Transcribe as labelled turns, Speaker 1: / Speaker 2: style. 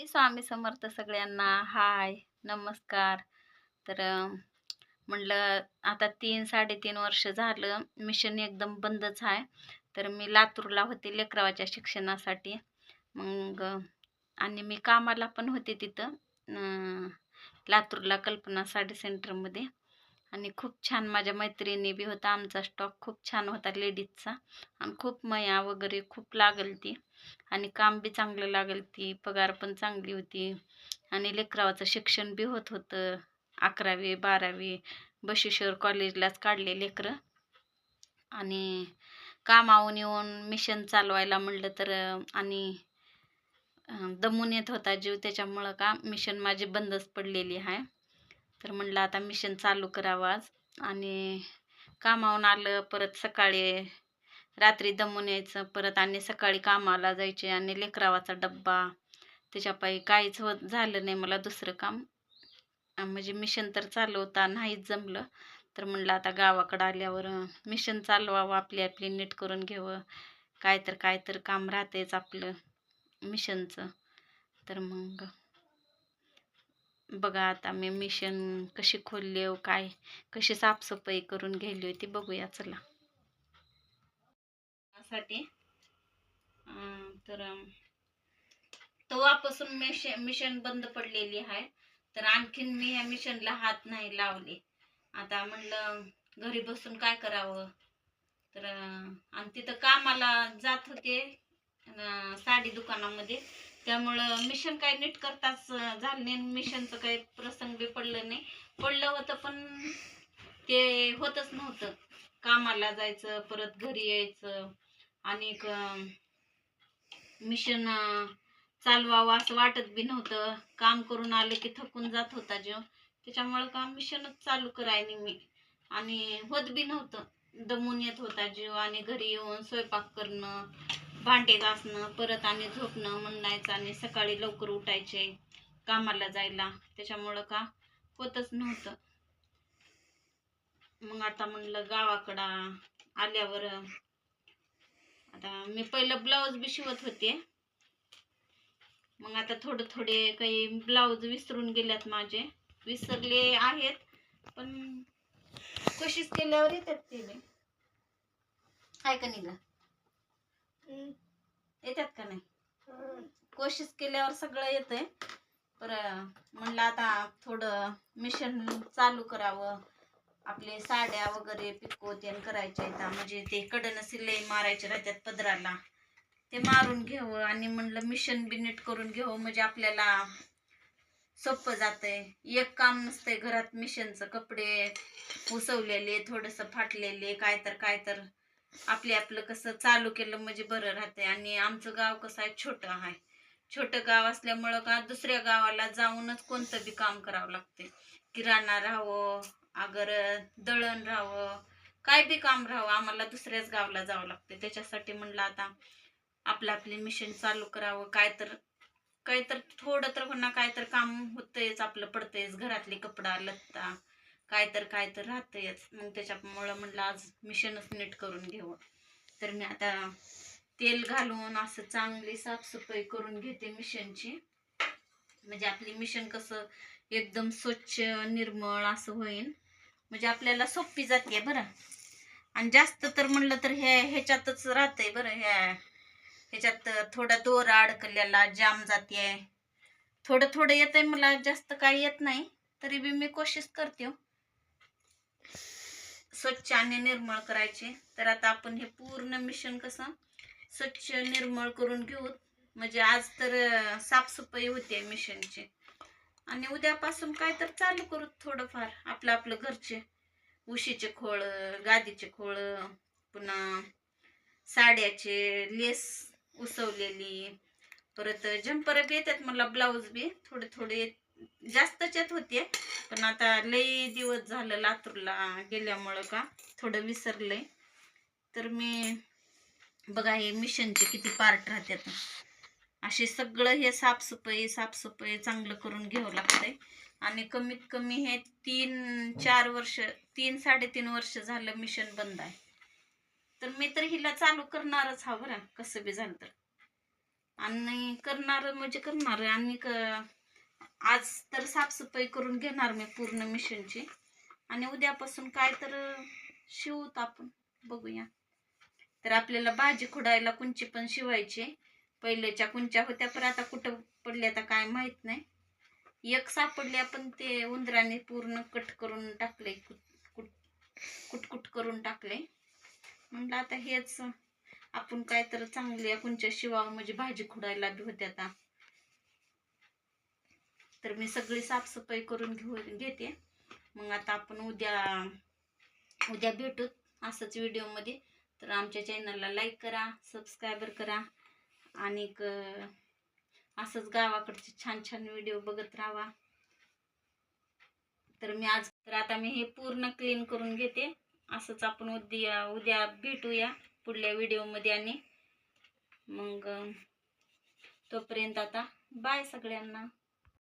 Speaker 1: श्री स्वामी समर्थ सगळ्यांना. हाय नमस्कार. तर म्हणलं आता तीन साडेतीन वर्ष झालं मिशन एकदम बंदच आहे. तर मी लातूरला होते लेकरावाच्या शिक्षणासाठी. मग आणि मी कामाला पण होते तिथं लातूरला कल्पना साडी सेंटरमध्ये. आणि खूप छान माझ्या मैत्रिणी बी होता. आमचा स्टॉक खूप छान होता लेडीजचा आणि खूप मया वगैरे खूप लागल ती. आणि काम बी चांगलं लागल ती. पगार पण चांगली होती. आणि लेकरावाचं शिक्षण बी होत होतं. अकरावी बारावी बशेश्वर कॉलेजलाच काढले लेकरं. आणि कामावून येऊन मिशन चालवायला म्हणलं तर आणि दमून येत होता जीव. त्याच्यामुळं का मिशन माझी बंदच पडलेली आहे तर म्हणलं आता मिशन चालू करावं आज. आणि कामावून आलं परत सकाळी रात्री दमून यायचं परत आणि सकाळी कामाला जायचे आणि लेकरावाचा डब्बा. त्याच्यापायी काहीच होत झालं नाही मला दुसरं काम. म्हणजे मिशन तर चालू होता नाहीच जमलं. तर म्हणलं आता गावाकडं आल्यावर मिशन चालवावं आपली आपली नीट करून घ्यावं. काय तर काय तर काम राहतेच आपलं मिशनचं तर मग बघा आता मी मिशन कशी खोलली हो काय कशी साफसफाई करून गेली होती बघूया चला. साठी तर तेव्हापासून मिशन मिशन बंद पडलेली आहे. तर आणखीन मी ह्या मिशनला हात नाही लावले. आता म्हणलं घरी बसून काय करावं? तर आणि तिथं कामाला जात होते साडी दुकानामध्ये. त्यामुळं मिशन काय नीट करताच झालं नाही. मिशनचं काही प्रसंग बी पडलं नाही. पडलं होतं पण ते होतच नव्हतं. कामाला जायचं परत घरी यायचं आणि मिशन चालवावं असं वाटत बी नव्हतं. काम करून आलं की थकून जात होता जीव त्याच्यामुळं काम मिशनच चालू करायनी मी. आणि होत बी नव्हतं. दमून येत होता जीव आणि घरी येऊन स्वयंपाक करणं भांडे घासणं परत आणि झोपणं म्हणायचं आणि सकाळी लवकर उठायचे कामाला जायला. त्याच्यामुळं का होतच नव्हतं. मग आता म्हणलं गावाकडं आल्यावर आता मी पहिलं ब्लाऊज बी शिवत होते. मग आता थोडे थोडे काही ब्लाऊज विसरून गेल्यात माझे. विसरले आहेत पण कोशिश केल्यावर येतात ते मी आहे का नाही येतात का नाही? कोशिश केल्यावर सगळं येतंय. पर म्हणलं आता थोडं मिशन चालू करावं. आपले साड्या वगैरे पिको ते करायच्या आहेत. म्हणजे ते कडनं सिलाई मारायचे राहतात पदराला. ते मारून घेऊ आणि म्हणलं मिशन बी नीट करून घेऊ म्हणजे आपल्याला सोपं जातंय. एक काम नसतंय घरात मिशनचं कपडे उसवलेले थोडंसं फाटलेले काय तर काय तर. आपले आपलं कसं चालू केलं म्हणजे बरं राहते आणि आमचं गाव कसं आहे छोटं आहे. छोटं गाव असल्यामुळं का दुसऱ्या गावाला जाऊनच कोणतं बी काम करावं लागते किराणा राहावं अगर दळण राहावं काय बी काम राहावं आम्हाला दुसऱ्याच गावाला जावं लागते त्याच्यासाठी म्हणलं आता आपलं आपले मिशन चालू करावं. काय तर काय तर थोडं तर म्हणा काय तर काम होतंयच आपलं पडतंयच. घरातले कपडा लत्ता काय तर काय तर राहतंयच. मग त्याच्यामुळं म्हणलं आज मिशनच नीट करून घेऊ. तर मी आता तेल घालून असं चांगली साफसफाई करून घेते मिशनची म्हणजे आपली मिशन कसं एकदम स्वच्छ निर्मळ असं होईल म्हणजे आपल्याला सोपी जाते बरं. आणि जास्त तर म्हणलं तर हे ह्याच्यातच राहतंय बरं ह्या ह्याच्यात थोडा दोरा अडकलेला जाम जाते. थोडं थोडं येतंय मला जास्त काही येत नाही. तरी बी मी कोशिश करते हो. स्वच्छ आणि निर्मळ करायचे. तर आता आपण हे पूर्ण मिशन कसं स्वच्छ निर्मळ करून घेऊ. म्हणजे आज तर साफसफाई होते मिशनची आणि उद्यापासून काय तर चालू करू थोडंफार. आपलं आपलं घरचे उशीचे खोळ गादीचे खोळ पुन्हा साड्याचे लेस उसवलेली. परत जम्पर बी येतात मला ब्लाऊज बी. थोडे थोडे जास्तच येत होते पण आता लई दिवस झालं लातूरला गेल्यामुळं का थोडं विसरलंय. तर मी बघा हे मिशनचे किती पार्ट राहतात असे सगळं हे साफसफाई साफसफाई चांगलं करून घ्यावं लागतंय. आणि कमीत कमी हे तीन चार वर्ष तीन साडेतीन वर्ष झालं मिशन बंद आहे. तर मी तर हिला चालू करणारच हा बरं कसं बी झालं तर. आणि करणार म्हणजे करणार आणि क आज तर साफसफाई करून घेणार मी पूर्ण मिशनची आणि उद्यापासून काय तर शिवत आपण. बघूया. तर आपल्याला भाजी खुडायला कुंची पण शिवायची. पहिल्याच्या कुंच्या होत्या पण आता कुठं पडल्या तर काय माहीत नाही. एक सापडल्या पण ते उंदराने पूर्ण कट करून टाकले कुट कुट कुटकुट करून टाकले म्हणलं आता हेच आपण काय तर चांगल्या कुंच्या शिवावं म्हणजे भाजी खुडायला बी होत्या आता. तर मी सगळी साफसफाई करून घेऊ घेते. मग आता आपण उद्या उद्या भेटू असंच व्हिडिओमध्ये. तर आमच्या चॅनलला लाईक करा सबस्क्रायबर करा. आणि क- असंच गावाकडचे छान छान व्हिडिओ बघत राहा. तर मी आज तर आता मी हे पूर्ण क्लीन करून घेते. असंच आपण उद्या उद्या भेटूया पुढल्या व्हिडिओमध्ये आणि. मग तोपर्यंत आता बाय सगळ्यांना.